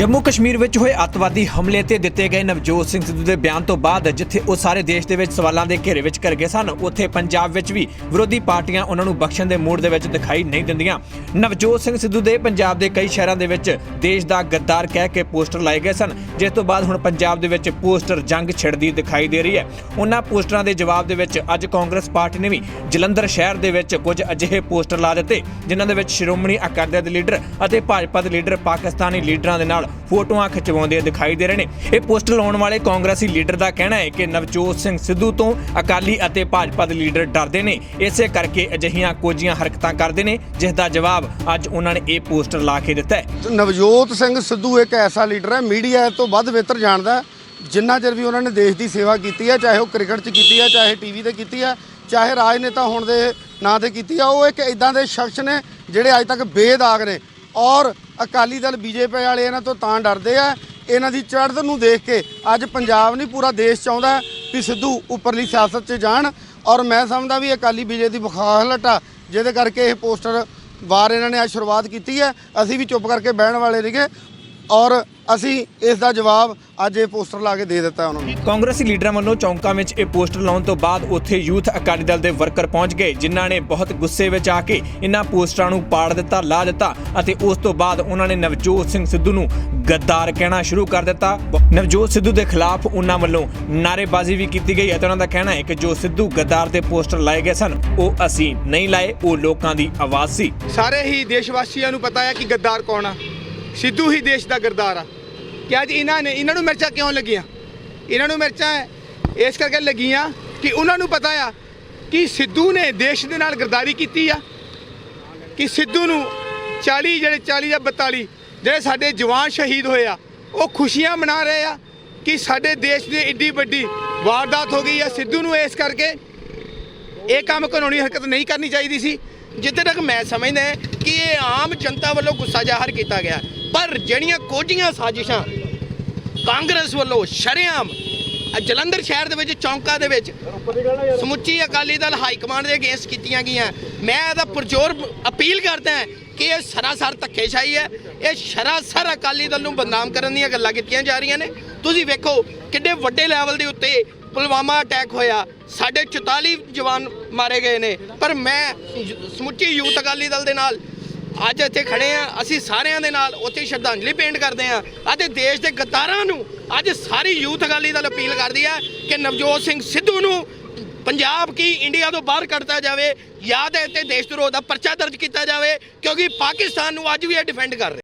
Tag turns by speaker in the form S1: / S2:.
S1: ਜੰਮੂ ਕਸ਼ਮੀਰ ਵਿੱਚ ਹੋਏ ਅੱਤਵਾਦੀ ਹਮਲੇ ਤੇ ਦਿੱਤੇ ਗਏ ਨਵਜੋਤ ਸਿੰਘ ਸਿੱਧੂ ਦੇ ਬਿਆਨ ਤੋਂ ਬਾਅਦ ਜਿੱਥੇ ਉਹ ਸਾਰੇ ਦੇਸ਼ ਦੇ ਵਿੱਚ ਸਵਾਲਾਂ ਦੇ ਘੇਰੇ ਵਿੱਚ ਕਰ ਗਏ ਸਨ, ਉੱਥੇ ਪੰਜਾਬ ਵਿੱਚ ਵੀ ਵਿਰੋਧੀ ਪਾਰਟੀਆਂ ਉਹਨਾਂ ਨੂੰ ਬਖਸ਼ਣ ਦੇ ਮੂਡ ਦੇ ਵਿੱਚ ਦਿਖਾਈ ਨਹੀਂ ਦਿੰਦੀਆਂ। ਨਵਜੋਤ ਸਿੰਘ ਸਿੱਧੂ ਦੇ ਪੰਜਾਬ ਦੇ ਕਈ ਸ਼ਹਿਰਾਂ ਦੇ ਵਿੱਚ ਦੇਸ਼ ਦਾ ਗੱਦਾਰ ਕਹਿ ਕੇ ਪੋਸਟਰ ਲਾਏ ਗਏ ਸਨ। ਜਿਸ ਤੋਂ ਬਾਅਦ ਹੁਣ ਪੰਜਾਬ ਦੇ ਵਿੱਚ ਪੋਸਟਰ ਜੰਗ ਛਿੜਦੀ ਦਿਖਾਈ ਦੇ ਰਹੀ ਹੈ। ਉਹਨਾਂ ਪੋਸਟਰਾਂ ਦੇ ਜਵਾਬ ਦੇ ਵਿੱਚ ਅੱਜ ਕਾਂਗਰਸ ਪਾਰਟੀ ਨੇ ਵੀ ਜਲੰਧਰ ਸ਼ਹਿਰ ਦੇ ਵਿੱਚ ਕੁਝ ਅਜਿਹੇ ਪੋਸਟਰ ਲਾ ਦਿੱਤੇ, ਜਿਨ੍ਹਾਂ ਦੇ ਵਿੱਚ ਸ਼੍ਰੋਮਣੀ ਅਕਾਲੀ ਦਲ ਦੇ ਲੀਡਰ ਅਤੇ ਭਾਜਪਾ ਦੇ ਲੀਡਰ, ਪਾਕਿਸਤਾਨੀ ਲੀਡਰਾਂ ਦੇ ਨਾਲ ਫੋਟੋਆਂ ਖਿਚਵਾਉਂਦੇ ਦਿਖਾਈ ਦੇ ਰਹੇ ਨੇ। ਇਹ ਪੋਸਟਰ ਲਾਉਣ ਵਾਲੇ ਕਾਂਗਰਸੀ ਲੀਡਰ ਦਾ ਕਹਿਣਾ ਹੈ ਕਿ ਨਵਜੋਤ ਸਿੰਘ ਸਿੱਧੂ ਤੋਂ ਅਕਾਲੀ ਅਤੇ ਭਾਜਪਾ ਦੇ ਲੀਡਰ ਡਰਦੇ ਨੇ। ਇਸੇ ਕਰਕੇ ਅਜਿਹੀਆਂ ਕੋਝੀਆਂ ਹਰਕਤਾਂ ਕਰਦੇ ਨੇ ਜਿਸ ਦਾ ਜਵਾਬ ਅੱਜ ਉਹਨਾਂ ਨੇ ਇਹ ਪੋਸਟਰ ਲਾ ਕੇ ਦਿੱਤਾ ਹੈ।
S2: ਨਵਜੋਤ ਸਿੰਘ ਸਿੱਧੂ ਇੱਕ ਐਸਾ ਲੀਡਰ ਹੈ, ਮੀਡੀਆ ਤੋਂ ਵੱਧ ਬਿਹਤਰ ਜਾਣਦਾ ਜਿੰਨਾ ਚਿਰ ਵੀ ਉਹਨਾਂ ਨੇ ਦੇਸ਼ ਦੀ ਸੇਵਾ ਕੀਤੀ ਹੈ, ਚਾਹੇ ਉਹ ਕ੍ਰਿਕਟ 'ਚ ਕੀਤੀ ਹੈ, ਚਾਹੇ ਟੀਵੀ ਤੇ ਕੀਤੀ ਹੈ, ਚਾਹੇ ਰਾਜਨੇਤਾ ਹੋਣ ਦੇ ਨਾਂ ਤੇ ਕੀਤੀ ਆ ਉਹ ਇੱਕ ਇਦਾਂ ਦੇ ਸ਼ਖਸ ਨੇ ਜਿਹੜੇ ਅੱਜ ਤੱਕ ਬੇਦਾਗ ਨੇ। ਔਰ ਅਕਾਲੀ ਦਲ ਬੀਜੇਪੀ ਵਾਲੇ ਇਹਨਾਂ ਤੋਂ ਤਾਂ ਡਰਦੇ ਆ। ਇਹਨਾਂ ਦੀ ਚੜ੍ਹਤ ਨੂੰ ਦੇਖ ਕੇ ਅੱਜ ਪੰਜਾਬ ਨਹੀਂ, ਪੂਰਾ ਦੇਸ਼ ਚਾਹੁੰਦਾ ਹੈ ਵੀ ਸਿੱਧੂ ਉੱਪਰਲੀ ਸਿਆਸਤ 'ਚ ਜਾਣ। ਔਰ ਮੈਂ ਸਮਝਦਾ ਵੀ ਅਕਾਲੀ ਬੀਜੇ ਦੀ ਬਖਾਹਲਟ ਆ, ਜਿਹਦੇ ਕਰਕੇ ਇਹ ਪੋਸਟਰ ਵਾਰ ਇਹਨਾਂ ਨੇ ਅੱਜ ਸ਼ੁਰੂਆਤ ਕੀਤੀ ਹੈ। ਅਸੀਂ ਵੀ ਚੁੱਪ ਕਰਕੇ ਬਹਿਣ ਵਾਲੇ ਨਹੀਂਗੇ ਔਰ ਅਸੀਂ ਇਸ ਦਾ ਜਵਾਬ ਅੱਜ ਇਹ ਪੋਸਟਰ ਲਾ ਕੇ ਦੇ ਦਿੱਤਾ ਉਹਨਾਂ ਨੂੰ।
S1: ਕਾਂਗਰਸੀ ਲੀਡਰਾਂ ਵੱਲੋਂ ਚੌਂਕਾਂ ਵਿੱਚ ਇਹ ਪੋਸਟਰ ਲਾਉਣ ਤੋਂ ਬਾਅਦ ਉੱਥੇ ਯੂਥ ਅਕਾਲੀ ਦਲ ਦੇ ਵਰਕਰ ਪਹੁੰਚ ਗਏ ਜਿਨ੍ਹਾਂ ਨੇ ਬਹੁਤ ਗੁੱਸੇ ਵਿੱਚ ਆ ਕੇ ਇਹਨਾਂ ਪੋਸਟਰਾਂ ਨੂੰ ਪਾੜ ਦਿੱਤਾ ਲਾ ਦਿੱਤਾ ਅਤੇ ਉਸ ਤੋਂ ਬਾਅਦ ਉਹਨਾਂ ਨੇ ਨਵਜੋਤ ਸਿੰਘ ਸਿੱਧੂ ਨੂੰ ਗੱਦਾਰ ਕਹਿਣਾ ਸ਼ੁਰੂ ਕਰ ਦਿੱਤਾ। ਨਵਜੋਤ ਸਿੱਧੂ ਦੇ ਖਿਲਾਫ ਉਹਨਾਂ ਵੱਲੋਂ ਨਾਅਰੇਬਾਜ਼ੀ ਵੀ ਕੀਤੀ ਗਈ ਅਤੇ ਉਹਨਾਂ ਦਾ ਕਹਿਣਾ ਹੈ ਕਿ ਜੋ ਸਿੱਧੂ ਗੱਦਾਰ ਦੇ ਪੋਸਟਰ ਲਾਏ ਗਏ ਸਨ ਉਹ ਅਸੀਂ ਨਹੀਂ ਲਾਏ ਉਹ ਲੋਕਾਂ ਦੀ ਆਵਾਜ਼ ਸੀ।
S3: ਸਾਰੇ ਹੀ ਦੇਸ਼ ਵਾਸੀਆਂ ਨੂੰ ਪਤਾ ਹੈ ਕਿ ਗੱਦਾਰ ਕੌਣ ਆ। ਸਿੱਧੂ ਹੀ ਦੇਸ਼ ਦਾ ਗੱਦਾਰ ਆ। ਕਿ ਅੱਜ ਇਹਨਾਂ ਨੇ ਇਹਨਾਂ ਨੂੰ ਮਿਰਚਾਂ ਕਿਉਂ ਲੱਗੀਆਂ? ਇਹਨਾਂ ਨੂੰ ਮਿਰਚਾਂ ਇਸ ਕਰਕੇ ਲੱਗੀਆਂ ਕਿ ਉਹਨਾਂ ਨੂੰ ਪਤਾ ਆ ਕਿ ਸਿੱਧੂ ਨੇ ਦੇਸ਼ ਦੇ ਨਾਲ ਗਰਦਾਰੀ ਕੀਤੀ ਆ, ਕਿ ਸਿੱਧੂ ਨੂੰ 40 ਜਿਹੜੇ 40 ਜਾਂ 42 ਜਿਹੜੇ ਸਾਡੇ ਜਵਾਨ ਸ਼ਹੀਦ ਹੋਏ ਆ, ਉਹ ਖੁਸ਼ੀਆਂ ਮਨਾ ਰਹੇ ਆ ਕਿ ਸਾਡੇ ਦੇਸ਼ ਦੀ ਇੱਡੀ ਵੱਡੀ ਵਾਰਦਾਤ ਹੋ ਗਈ ਆ ਸਿੱਧੂ ਨੂੰ ਇਸ ਕਰਕੇ। ਇਹ ਕੰਮ ਕਾਨੂੰਨੀ ਹਰਕਤ ਨਹੀਂ ਕਰਨੀ ਚਾਹੀਦੀ ਸੀ। ਜਿੱਥੇ ਤੱਕ ਮੈਂ ਸਮਝਦਾ ਕਿ ਇਹ ਆਮ ਜਨਤਾ ਵੱਲੋਂ ਗੁੱਸਾ ਜ਼ਾਹਰ ਕੀਤਾ ਗਿਆ। ਪਰ ਜਿਹੜੀਆਂ ਕੋਝੀਆਂ ਸਾਜ਼ਿਸ਼ਾਂ ਕਾਂਗਰਸ ਵੱਲੋਂ ਸ਼ਰੇਆਮ ਜਲੰਧਰ ਸ਼ਹਿਰ ਦੇ ਵਿੱਚ, ਚੌਂਕਾਂ ਦੇ ਵਿੱਚ ਸਮੁੱਚੀ ਅਕਾਲੀ ਦਲ ਹਾਈ ਕਮਾਂਡ ਦੇ ਅਗੇਂਸਟ ਕੀਤੀਆਂ ਗਈਆਂ। ਮੈਂ ਇਹਦਾ ਪੁਰਜੋਰ ਅਪੀਲ ਕਰਦਾ ਹਾਂ ਕਿ ਇਹ ਸਰਾਸਰ ਧੱਕੇਸ਼ਾਹੀ ਹੈ। ਇਹ ਸਰਾਸਰ ਅਕਾਲੀ ਦਲ ਨੂੰ ਬਦਨਾਮ ਕਰਨ ਦੀਆਂ ਗੱਲਾਂ ਕੀਤੀਆਂ ਜਾ ਰਹੀਆਂ ਨੇ। ਤੁਸੀਂ ਵੇਖੋ ਕਿੰਨੇ ਵੱਡੇ ਲੈਵਲ ਦੇ ਉੱਤੇ ਪੁਲਵਾਮਾ ਅਟੈਕ ਹੋਇਆ। ਸਾਡੇ 44 ਜਵਾਨ ਮਾਰੇ ਗਏ ਨੇ। ਪਰ ਮੈਂ ਸਮੁੱਚੀ ਯੂਥ ਅਕਾਲੀ ਦਲ ਦੇ ਨਾਲ ਅੱਜ ਇੱਥੇ ਖੜੇ ਆ। ਅਸੀਂ ਸਾਰਿਆਂ ਦੇ ਨਾਲ ਉੱਥੇ ਸ਼ਰਧਾਂਜਲੀ ਪੇਂਟ ਕਰਦੇ ਆ। ਅਤੇ ਦੇਸ਼ ਦੇ ਗਤਾਰਾਂ ਨੂੰ ਅੱਜ ਸਾਰੀ ਯੂਥ ਅਕਾਲੀ ਦਲ ਅਪੀਲ ਕਰਦੀ ਹੈ ਕਿ ਨਵਜੋਤ ਸਿੰਘ ਸਿੱਧੂ ਨੂੰ ਪੰਜਾਬ ਕੀ ਇੰਡੀਆ ਤੋਂ ਬਾਹਰ ਕੱਢਤਾ ਜਾਵੇ ਜਾਂ ਤਾਂ ਇੱਥੇ ਦੇਸ਼ ਧਰੋਹ ਦਾ ਪਰਚਾ ਦਰਜ ਕੀਤਾ ਜਾਵੇ, ਕਿਉਂਕਿ ਪਾਕਿਸਤਾਨ ਨੂੰ ਅੱਜ ਵੀ ਇਹ ਡਿਫੈਂਡ ਕਰ ਰਿਹਾ।